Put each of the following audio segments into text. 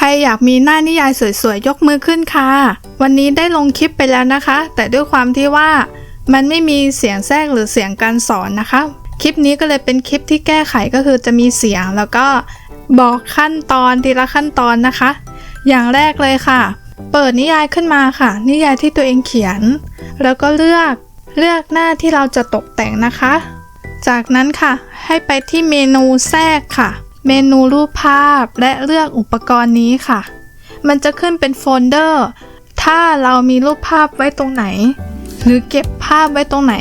ครอยากมีหน้านิยายสวยๆ ยกมือขึ้นค่ะ วันนี้ได้ลงคลิปไปแล้วนะคะ แต่ด้วยความที่ว่ามันไม่มีเสียงแทรกหรือเสียงการสอนนะคะ คลิปนี้ก็เลยเป็นคลิปที่แก้ไขก็คือจะมีเสียงแล้วก็บอกขั้นตอนทีละขั้นตอนนะคะ อย่างแรกเลยค่ะ เปิดนิยายขึ้นมาค่ะ นิยายที่ตัวเองเขียน แล้วก็เลือกเลือกหน้าที่เราจะตกแต่งนะคะ จากนั้นค่ะ ให้ไปที่เมนูแทรกค่ะ เมนูรูปภาพและเลือกอุปกรณ์นี้ค่ะ มันจะขึ้นเป็นโฟลเดอร์ ถ้าเรามีรูปภาพไว้ตรงไหน หรือเก็บภาพไว้ตรงไหน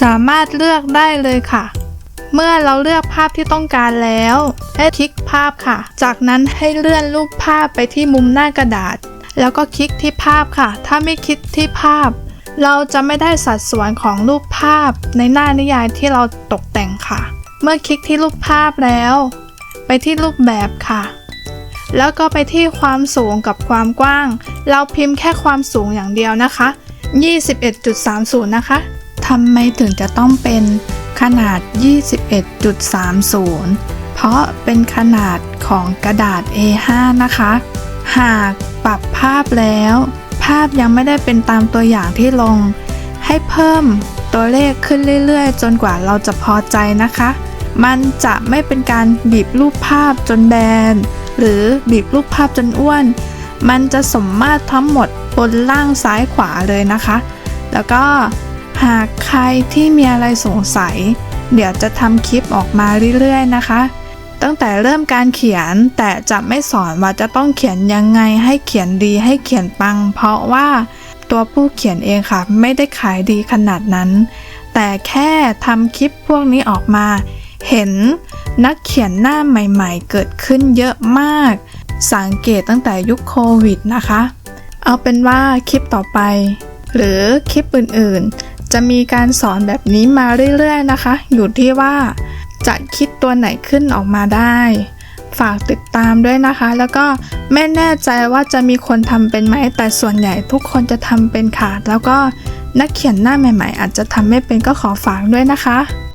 สามารถเลือกได้เลยค่ะ เมื่อเราเลือกภาพที่ต้องการแล้วให้คลิกภาพค่ะ จากนั้นให้เลื่อนรูปภาพไปที่มุมหน้ากระดาษ แล้วก็คลิกที่ภาพค่ะ ถ้าไม่คลิกที่ภาพ เราจะไม่ได้สัดส่วนของรูปภาพในหน้านิยายที่เราตกแต่งค่ะ เมื่อคลิกที่รูปภาพแล้ว ไปที่รูปแบบค่ะ แล้วก็ไปที่ความสูงกับความกว้าง เราพิมพ์แค่ความสูงอย่างเดียวนะคะ 21.30 นะคะทำไมถึงจะต้องเป็นขนาด 21.30 เพราะเป็นขนาดของกระดาษ A5 นะคะ หากปรับภาพแล้ว ภาพยังไม่ได้เป็นตามตัวอย่างที่ลง ให้เพิ่มตัวเลขขึ้นเรื่อยๆ จนกว่าเราจะพอใจนะคะ มันจะไม่เป็นการบีบรูปภาพจนแบน หรือบีบรูปภาพจนอ้วน มันจะสมมาตรทั้งหมดบนล่างซ้ายขวาเลยนะคะ แล้วก็หากใครที่มีอะไรสงสัย เดี๋ยวจะทำคลิปออกมาเรื่อยๆนะคะ ตั้งแต่เริ่มการเขียนแต่จะไม่สอนว่าจะต้องเขียนยังไงให้เขียนดีให้เขียนปัง เพราะว่าตัวผู้เขียนเองค่ะ ไม่ได้ขายดีขนาดนั้น แต่แค่ทำคลิปพวกนี้ออกมา เห็นนักเขียนหน้าใหม่ๆ เกิดขึ้นเยอะมาก สังเกตตั้งแต่ยุคโควิดนะคะ เอาเป็นว่าคลิปต่อไป หรือคลิปอื่นๆ จะมีการสอนแบบนี้มาเรื่อยๆนะคะ อยู่ที่ว่าจะคิดตัวไหนขึ้นออกมาได้ ฝากติดตามด้วยนะคะ แล้วก็ไม่แน่ใจว่าจะมีคนทำเป็นไหม แต่ส่วนใหญ่ทุกคนจะทำเป็นค่ะ แล้วก็นักเขียนหน้าใหม่ ๆ อาจจะทำไม่เป็นก็ขอฝากด้วยนะคะ